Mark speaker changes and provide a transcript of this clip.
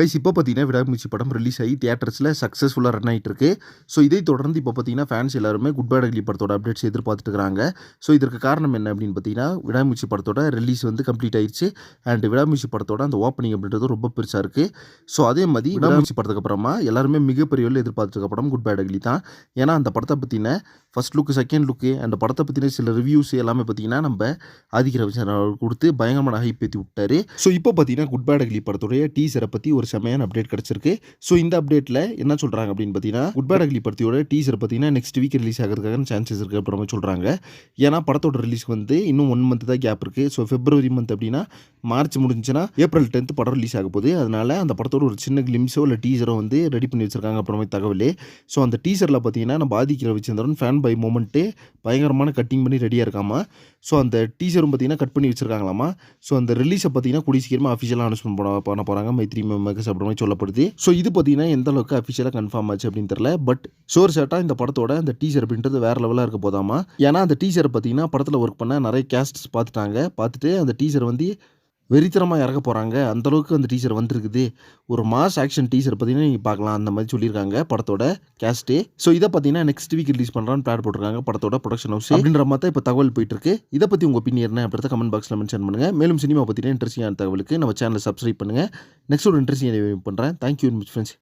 Speaker 1: Guys இப்போ பார்த்தீங்கன்னா விடாமுயற்சி படம் ரிலீஸ் ஆகி தியேட்டர்ஸில் சக்ஸஸ்ஃபுல்லாக ரன் ஆகிட்டு இருக்கு ஸோ இதை தொடர்ந்து இப்போ பார்த்தீங்கன்னா ஃபேன்ஸ் எல்லாருமே குட் பேட் அக்லி படத்தோட அப்டேட்ஸ் எதிர்பார்த்துட்டு இருக்காங்க ஸோ இதற்கு காரணம் என்ன அப்படின்னு பார்த்தீங்கன்னா விடாமுயற்சி படத்தோட ரிலீஸ் வந்து கம்ப்ளீட் ஆயிடுச்சு. அண்ட் விடாமுயற்சி படத்தோட அந்த ஓப்பனிங் அப்படின்றது ரொம்ப பெருசாக இருக்குது ஸோ அதே மாதிரி விடாமுயற்சி படத்துக்கு அப்புறமா எல்லாருமே மிகப்பெரிய இருக்க படம் குட் பேட் அக்லி தான். ஏன்னா அந்த படத்தை பற்றின ஃபர்ஸ்ட் லுக்கு செகண்ட் லுக்கு அந்த படத்தை பற்றின சில ரிவ்யூஸ் எல்லாமே பார்த்தீங்கன்னா நம்ம ஆதிக்க ரவிச்சந்திரன் கொடுத்து பயங்கரமான ஹைப் ஏற்றி விட்டாரு. ஸோ இப்போ பார்த்தீங்கன்னா குட் பேட் அக்லி படத்துடைய டீசரை பற்றி ஒரு செமையான அப்டேட் கிடச்சிருக்கு. ஸோ இந்த அப்டேட்டில் என்ன சொல்கிறாங்க அப்படின்னு பார்த்தீங்கன்னா குட் பேட் அக்லி படத்தியோட டீசர் பார்த்தீங்கன்னா நெக்ஸ்ட் வீக் ரிலீஸ் ஆகிறதுக்கான சான்சஸ் இருக்குது அப்புறமா சொல்கிறாங்க ஏன்னா படத்தோட ரிலீஸ் வந்து இன்னும் ஒன் மந்த் தான் கேப் இருக்குது ஸோ பிப்ரவரி மந்த் அப்படின்னா மார்ச் முடிஞ்சுன்னா ஏப்ரல் டென்த் படம் ரிலீஸ் ஆக போகுது. அதனால அந்த படத்தோட ஒரு சின்ன கிளிம்ஸோ இல்லை டீசரோ வந்து ரெடி பண்ணி வச்சிருக்காங்க அப்புறமே தகவல். ஸோ அந்த டீசரில் பார்த்தீங்கன்னா நம்ம பாதிக்கிற வச்சிருந்தோம் ஃபேன் பை மூமெண்ட்டு பயங்கரமான கட்டிங் பண்ணி ரெடியாக இருக்காமல் ஸோ அந்த டீசரும் பார்த்தீங்கன்னா கட் பண்ணி வச்சிருக்காங்களாமா? ஸோ அந்த ரிலீஸை பார்த்தீங்கன்னா கூடிய சீக்கிரமாக அஃபிஷியலாக அனௌன்ஸ்மெண்ட் பண்ண பண்ண போகிறாங்க மைத்ரி மேக்கர்ஸ் அப்புறமே சொல்லப்படுது. ஸோ இது பார்த்தீங்கன்னா எந்த அளவுக்கு அஃபிஷியலாக கன்ஃபார்ம் ஆச்சு அப்படின்னு தெரியல. பட் ஷோர் ஷர்ட்டாக இந்த படத்தோட அந்த டீசர் அப்படின்றது வேறு லெவலாக இருக்க போதாமா? ஏன்னா அந்த டீசரை பார்த்தீங்கன்னா படத்தில் ஒர்க் பண்ண நிறைய கேஸ்ட்ஸ் பார்த்துட்டாங்க. பார்த்துட்டு அந்த டீசர் வந்து வெறித்தனமாக இறக்க போகிறாங்க அந்தளவுக்கு அந்த டீச்சர் வந்திருக்குது. ஒரு மாஸ் ஆக்ஷன் டீச்சர் பார்த்தீங்கன்னா நீங்கள் பார்க்கலாம். அந்த மாதிரி சொல்லியிருக்காங்க படத்தோட கேஸ்ட்டு ஸோ இதை பார்த்தீங்கன்னா நெக்ஸ்ட் வீக் ரிலீஸ் பண்ணுறான்னு பிளான் போட்டிருக்காங்க படத்தோட ப்ரொடக்ஷன் ஹவுஸ் அப்படின்ற மாதிரி தான் இப்போ தகவல் போயிட்டு இருக்கு இதை பற்றி உங்கள் ஒப்பீனியன் என்ன அப்படின்றத கமெண்ட் பாக்ஸில் மென்ஷன் பண்ணுங்கள் மேலும் சினிமா பற்றின இன்ட்ரெஸ்டிங்கான தகவலுக்கு நம்ம சேனலை சப்ஸ்கிரைப் பண்ணுங்கள் நெக்ஸ்ட் ஒரு இன்ட்ரெஸ்டிங் பண்ணுறேன் தேங்க்யூ ஃப்ரெண்ட்ஸ்